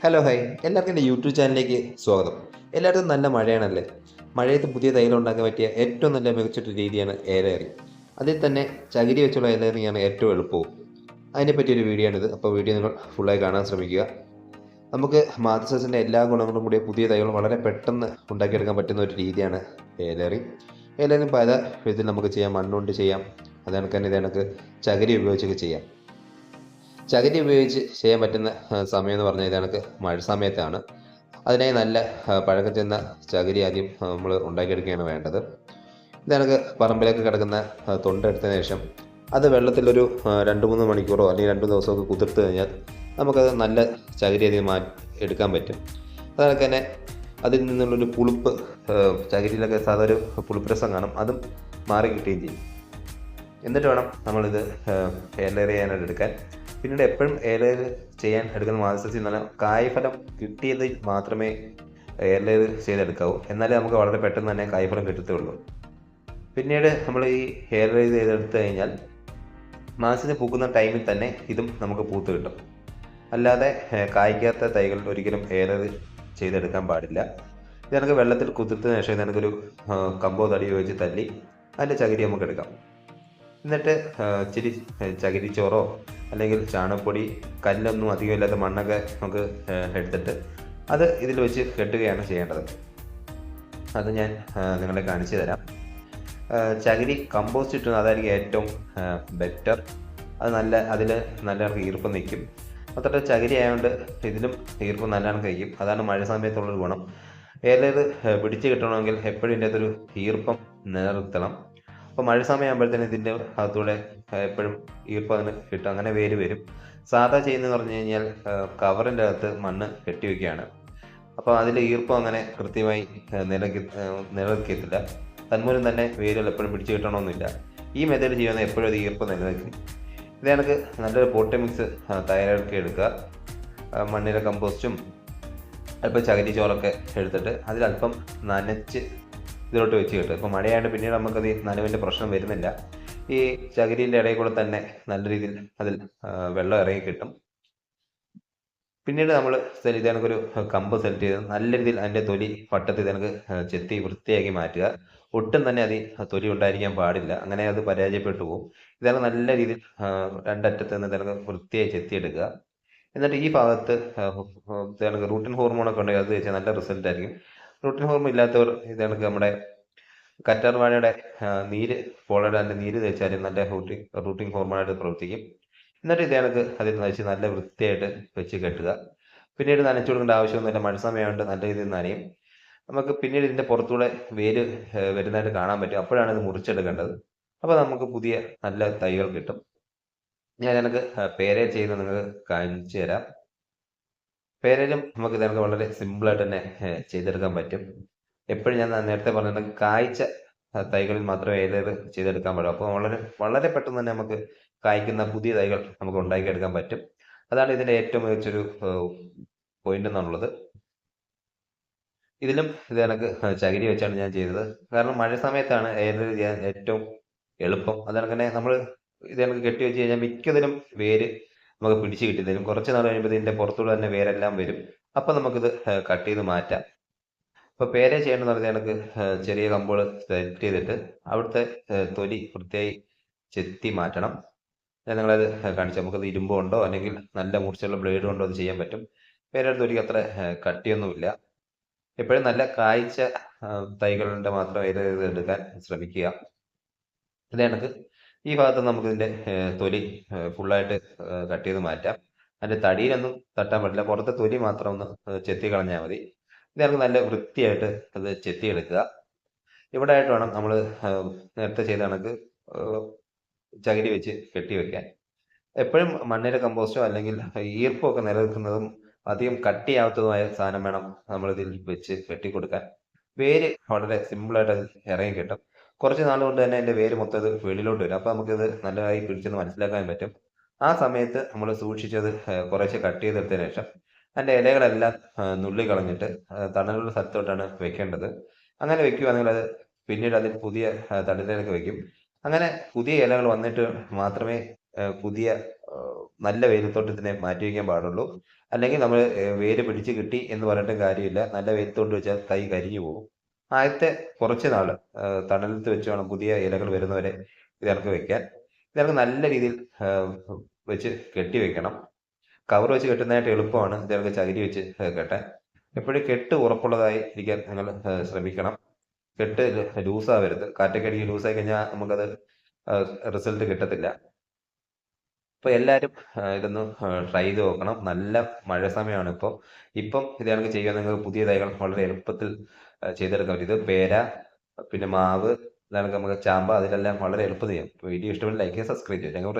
Hello hi എല്ലാവർക്കും എന്റെ YouTube ചാനലിലേക്ക് സ്വാഗതം. എല്ലായിടത്തും നല്ല മഴയാണല്ലേ? മഴയത്ത് പുതിയ തൈലം ഉണ്ടാക്കാൻ പറ്റിയ ഏറ്റവും നല്ല മികച്ചൊരു രീതിയാണ് ഏലയറി. അതിൽ തന്നെ ചകിരി വെച്ചുള്ള ഏലയറിയാണ് ഏറ്റവും എളുപ്പവും. അതിനെ പറ്റിയൊരു വീഡിയോ ആണിത്. അപ്പോൾ വീഡിയോ നിങ്ങൾ ഫുള്ളായി കാണാൻ ശ്രമിക്കുക. നമുക്ക് മാതൃസസിന്റെ എല്ലാ ഗുണങ്ങളും കൂടിയ പുതിയ തൈകൾ വളരെ പെട്ടെന്ന് ഉണ്ടാക്കിയെടുക്കാൻ പറ്റുന്ന ഒരു രീതിയാണ് ഏലറി ഏലറി പല വിധത്തിൽ നമുക്ക് ചെയ്യാം. മണ്ണുകൊണ്ട് ചെയ്യാം. അത് കണക്ക് തന്നെ കണക്ക് ചകിരി ഉപയോഗിച്ചൊക്കെ ചെയ്യാം. ചകിരി ഉപയോഗിച്ച് ചെയ്യാൻ പറ്റുന്ന സമയം എന്ന് പറഞ്ഞാൽ ഇത് കണക്ക് മഴ സമയത്താണ്. അതിനായി നല്ല പഴക്കം ചെന്ന ചകിരി ആദ്യം നമ്മൾ ഉണ്ടാക്കിയെടുക്കുകയാണ് വേണ്ടത്. ഇത് കണക്ക് പറമ്പിലേക്ക് കിടക്കുന്ന ആ, തൊണ്ടെടുത്തതിന് ശേഷം അത് വെള്ളത്തിലൊരു രണ്ട് മൂന്ന് മണിക്കൂറോ അല്ലെങ്കിൽ രണ്ട് ദിവസമൊക്കെ കുതിർത്ത് കഴിഞ്ഞാൽ നമുക്കത് നല്ല ചകിരി അതിൽ മാ എടുക്കാൻ പറ്റും. അതുപോലെ തന്നെ അതിൽ നിന്നുള്ളൊരു പുളിപ്പ് ചകിരിയിലൊക്കെ സാധാരണ ഒരു പുളിപ്പ് രസം കാണും. അതും മാറി കിട്ടുകയും ചെയ്യും. എന്നിട്ട് വേണം നമ്മളിത് എയർലെയർ ചെയ്യാനായിട്ട് എടുക്കാൻ. പിന്നീട് എപ്പോഴും ഏലയിൽ ചെയ്യാൻ എടുക്കുന്ന മാസത്തിൽ നല്ല കായ്ഫലം കിട്ടിയത് മാത്രമേ ഏലയിൽ ചെയ്തെടുക്കാവൂ. എന്നാലേ നമുക്ക് വളരെ പെട്ടെന്ന് തന്നെ കായ്ഫലം കിട്ടത്തുള്ളൂ. പിന്നീട് നമ്മൾ ഈ ഹെയർ റൈസ് ചെയ്തെടുത്തു കഴിഞ്ഞാൽ മാസത്തിന് പൂക്കുന്ന ടൈമിൽ തന്നെ ഇതും നമുക്ക് പൂത്ത് കിട്ടും. അല്ലാതെ കായ്ക്കാത്ത തൈകൾ ഒരിക്കലും എയർ ചെയ്തെടുക്കാൻ പാടില്ല. ഇത് നമുക്ക് വെള്ളത്തിൽ കുതിർത്തതിന് ശേഷം നമുക്കൊരു കമ്പോ തടി ഉപയോഗിച്ച് തല്ലി അതിന്റെ ചകിരി നമുക്ക് എടുക്കാം. എന്നിട്ട് ഇച്ചിരി ചകിരിച്ചോറോ ചോറോ അല്ലെങ്കിൽ ചാണകപ്പൊടി കല്ലൊന്നും അധികം ഇല്ലാത്ത മണ്ണൊക്കെ നമുക്ക് എടുത്തിട്ട് അത് ഇതിൽ വെച്ച് കെട്ടുകയാണ് ചെയ്യേണ്ടത്. അത് ഞാൻ നിങ്ങളെ കാണിച്ചു തരാം. ചകിരി കമ്പോസ്റ്റ് ഇട്ടുന്ന അതായിരിക്കും ഏറ്റവും ബെറ്റർ അത് നല്ല അതിൽ നല്ല ഈർപ്പം നിൽക്കും. അത്ര ചകിരി ആയതുകൊണ്ട് ഇതിലും ഈർപ്പം നല്ലോണം കഴിക്കും. അതാണ് മഴ സമയത്തുള്ളൊരു ഗുണം. ഏലത് പിടിച്ച് കിട്ടണമെങ്കിൽ എപ്പോഴും ഇതിന്റെ അകത്തൊരു ഈർപ്പം നിലനിർത്തണം. അപ്പോൾ മഴ സമയമാകുമ്പോഴത്തേനും ഇതിന്റെ അകത്തൂടെ എപ്പോഴും ഈർപ്പം അതിന് കിട്ടും. അങ്ങനെ വേര് വരും. സാധാ ചെയ്യുന്നതെന്ന് പറഞ്ഞു കഴിഞ്ഞാൽ കവറിന്റെ അകത്ത് മണ്ണ് കെട്ടി കെട്ടിവെക്കുകയാണ് അപ്പോൾ അതിൽ ഈർപ്പം അങ്ങനെ കൃത്യമായി ആ, നിലനിൽക്കി നിലനിൽക്കത്തില്ല. തന്മൂലം തന്നെ വേരുകൾ എപ്പോഴും പിടിച്ചു കിട്ടണമെന്നില്ല. ഈ മെത്തേഡ് ചെയ്യുന്ന എപ്പോഴും അത് ഈർപ്പം നിലനിൽക്കും. ഇത് കണക്ക് നല്ലൊരു പോട്ടി മിക്സ് തയ്യാറാക്കി എടുക്കുക. മണ്ണിലെ കമ്പോസ്റ്റും അല്പം ചകിരി ചോറൊക്കെ എടുത്തിട്ട് അതിലല്പം നനച്ച് ഇതിലോട്ട് വെച്ച് കിട്ടും. ഇപ്പോൾ മഴയായതുകൊണ്ട് പിന്നീട് നമുക്കത് നനവിന്റെ പ്രശ്നം വരുന്നില്ല. ഈ ചകിരിന്റെ ഇടയിൽ കൂടെ തന്നെ നല്ല രീതിയിൽ അതിൽ വെള്ളം ഇറങ്ങി കിട്ടും. പിന്നീട് നമ്മൾ സെലക്ട് ഒരു കമ്പ് സെലക്ട് ചെയ്ത് നല്ല രീതിയിൽ അതിന്റെ തൊലി പട്ടത്തിൽ നമുക്ക് ചെത്തി വൃത്തിയാക്കി മാറ്റുക. ഒട്ടും തന്നെ അത് തൊലി ഉണ്ടായിരിക്കാൻ പാടില്ല. അങ്ങനെ അത് പരാജയപ്പെട്ടു പോകും ഇതാണ് നല്ല രീതിയിൽ രണ്ടറ്റത്ത് നിന്ന് തനക്ക് വൃത്തിയായി ചെത്തിയെടുക്കുക. എന്നിട്ട് ഈ ഭാഗത്ത് റൂട്ടിൻ ഹോർമോണൊക്കെ ഉണ്ടെങ്കിൽ അത് വെച്ചാൽ നല്ല റിസൾട്ട് ആയിരിക്കും റൂട്ടിൻ ഹോർമോൺ ഇല്ലാത്തവർ ഇതാണ് നമ്മുടെ കറ്റാർ വാഴയുടെ നീര് പോളയുടെ അതിന്റെ നീര് തേച്ചാലും നല്ല റൂട്ടിങ് റൂട്ടിങ് ഹോർമോണായിട്ട് പ്രവർത്തിക്കും. എന്നിട്ട് ഇത് കണക്ക് അതിൽ നനച്ച് നല്ല വൃത്തിയായിട്ട് വെച്ച് കെട്ടുക. പിന്നീട് നനച്ചു കൊടുക്കേണ്ട ആവശ്യമൊന്നുമില്ല. മഴ സമയമുണ്ട് നല്ല രീതിയിൽ നനയും. നമുക്ക് പിന്നീട് ഇതിന്റെ പുറത്തൂടെ വേര് വരുന്നതായിട്ട് കാണാൻ പറ്റും. അപ്പോഴാണ് ഇത് മുറിച്ചെടുക്കേണ്ടത്. അപ്പോൾ നമുക്ക് പുതിയ നല്ല തൈകൾ കിട്ടും. ഞാൻ എനിക്ക് പേരെ ചെയ്യുന്നത് നിങ്ങൾക്ക് കാണിച്ചു തരാം. പേരയിലും നമുക്ക് ഇതൊക്കെ വളരെ സിമ്പിളായിട്ട് തന്നെ ചെയ്തെടുക്കാൻ പറ്റും. എപ്പോഴും ഞാൻ നേരത്തെ പറഞ്ഞത് കായ്ച്ച തൈകളിൽ മാത്രമേ ഏതേത് ചെയ്തെടുക്കാൻ പാടുള്ളൂ. അപ്പോൾ വളരെ വളരെ പെട്ടെന്ന് തന്നെ നമുക്ക് കായ്ക്കുന്ന പുതിയ തൈകൾ നമുക്ക് ഉണ്ടാക്കിയെടുക്കാൻ പറ്റും. അതാണ് ഇതിന്റെ ഏറ്റവും മികച്ചൊരു പോയിന്റ് എന്നുള്ളത്. ഇതിലും ഇത് എനിക്ക് ചകിരി വെച്ചാണ് ഞാൻ ചെയ്തത്. കാരണം മഴ സമയത്താണ് ഏത് ചെയ്യാൻ ഏറ്റവും എളുപ്പം. അതുകൊണ്ട് തന്നെ നമ്മൾ ഇത് എനിക്ക് കെട്ടി വെച്ച് കഴിഞ്ഞാൽ മിക്കതിലും വേര് നമുക്ക് പിടിച്ച് കിട്ടി തരും. കുറച്ച് നാൾ കഴിയുമ്പോൾ ഇതിന്റെ പുറത്തൂടെ തന്നെ വേരെല്ലാം വരും. അപ്പം നമുക്കിത് കട്ട് ചെയ്ത് മാറ്റാം. ഇപ്പോൾ പേര ചെയ്യേണ്ടതെന്ന് പറഞ്ഞാൽ എനിക്ക് ചെറിയ കമ്പുകൾ സെലക്ട് ചെയ്തിട്ട് അവിടുത്തെ തൊലി വൃത്തിയായി ചെത്തി മാറ്റണം. ഞാൻ നിങ്ങളത് കാണിച്ചു. നമുക്കത് ഇരുമ്പ് കൊണ്ടോ അല്ലെങ്കിൽ നല്ല മൂർച്ചയുള്ള ബ്ലേഡ് കൊണ്ടോ അത് ചെയ്യാൻ പറ്റും. പേരയുടെ തൊലിക്ക് അത്ര കട്ടിയൊന്നുമില്ല. എപ്പോഴും നല്ല കായ്ച്ച തൈകളുടെ മാത്രം ഇത് എടുക്കാൻ ശ്രമിക്കുക. ഇത് കണക്ക് ഈ ഭാഗത്ത് നമുക്ക് ഇതിന്റെ തൊലി ഫുള്ളായിട്ട് കട്ട് ചെയ്ത് മാറ്റാം. അതിന്റെ തടിയിലൊന്നും തട്ടാൻ പറ്റില്ല. പുറത്തെ തൊലി മാത്രം ഒന്ന് ചെത്തി കളഞ്ഞാൽ മതി. ഇത് നമുക്ക് നല്ല വൃത്തിയായിട്ട് അത് ചെത്തിയെടുക്കുക. ഇവിടെ ആയിട്ട് വേണം നമ്മൾ നേരത്തെ ചെയ്ത കണക്ക് ചകിരി വെച്ച് കെട്ടി വെക്കാൻ. എപ്പോഴും മണ്ണിര കമ്പോസ്റ്റോ അല്ലെങ്കിൽ ഈർപ്പോ ഒക്കെ നിലനിൽക്കുന്നതും അധികം കട്ടിയാവാത്തതുമായ സാധനം വേണം നമ്മൾ ഇതിൽ വെച്ച് കെട്ടിക്കൊടുക്കാൻ. വേര് വളരെ സിമ്പിളായിട്ട് ഇറങ്ങി കിട്ടും. കുറച്ച് നാൾ കൊണ്ട് തന്നെ എന്റെ വേര് മൊത്തം ഇത് വെളിയിലോട്ട് വരും. അപ്പോൾ നമുക്കിത് നല്ലതായി പിടിച്ചെന്ന് മനസ്സിലാക്കാൻ പറ്റും. ആ സമയത്ത് നമ്മൾ സൂക്ഷിച്ചത് കുറേശ്ശെ കട്ട് ചെയ്തെടുത്തതിന് ശേഷം അതിന്റെ ഇലകളെല്ലാം നുള്ളി കളഞ്ഞിട്ട് തണലുള്ള സ്ഥലത്തോട്ടാണ് വെക്കേണ്ടത്. അങ്ങനെ വെക്കുകയാണെങ്കിൽ അത് പിന്നീട് അതിൽ പുതിയ തണലിലേക്ക് വെക്കും. അങ്ങനെ പുതിയ ഇലകൾ വന്നിട്ട് മാത്രമേ പുതിയ നല്ല വെയിലത്തോട്ട് ഇതിനെ മാറ്റി വയ്ക്കാൻ പാടുള്ളൂ. അല്ലെങ്കിൽ നമ്മൾ വേര് പിടിച്ച് കിട്ടി എന്ന് പറഞ്ഞിട്ടും കാര്യമില്ല. നല്ല വെയിലത്തോട്ട് വെച്ചാൽ തൈ കരിഞ്ഞു പോകും. ആദ്യത്തെ കുറച്ച് നാൾ തണലത്ത് വെച്ച് വേണം പുതിയ ഇലകൾ വരുന്നവരെ ഇതിറക്കി വെക്കാൻ. ഇതിറക്കി നല്ല രീതിയിൽ വെച്ച് കെട്ടി വെക്കണം. കവർ വെച്ച് കെട്ടുന്നതായിട്ട് എളുപ്പമാണ്. ഇതിറക്കി ചകിരി വെച്ച് കെട്ടാൻ. എപ്പോഴും കെട്ട് ഉറപ്പുള്ളതായി ഇരിക്കാൻ നിങ്ങൾ ശ്രമിക്കണം. കെട്ട് ലൂസാവരുത്. കാറ്റൊക്കെ അടിക്ക് ലൂസായി കഴിഞ്ഞാൽ നമുക്കത് റിസൾട്ട് കിട്ടത്തില്ല. അപ്പോൾ എല്ലാവരും ഇതൊന്ന് ട്രൈ ചെയ്ത് നോക്കണം. നല്ല മഴ സമയമാണ് ഇപ്പോൾ ഇപ്പം ഇത് കണക്ക് ചെയ്യാൻ നിങ്ങൾക്ക് പുതിയ തൈകൾ വളരെ എളുപ്പത്തിൽ ചെയ്തെടുക്കാൻ പറ്റും. ഇത് പേര പിന്നെ മാവ് ഇതാണ് നമുക്ക് ചാമ്പ അതിലെല്ലാം വളരെ എളുപ്പം ചെയ്യാം വീഡിയോ ഇഷ്ടപ്പെട്ട് ലൈക്ക് ചെയ്യുക സബ്സ്ക്രൈബ് ചെയ്യുക. ഞങ്ങൾ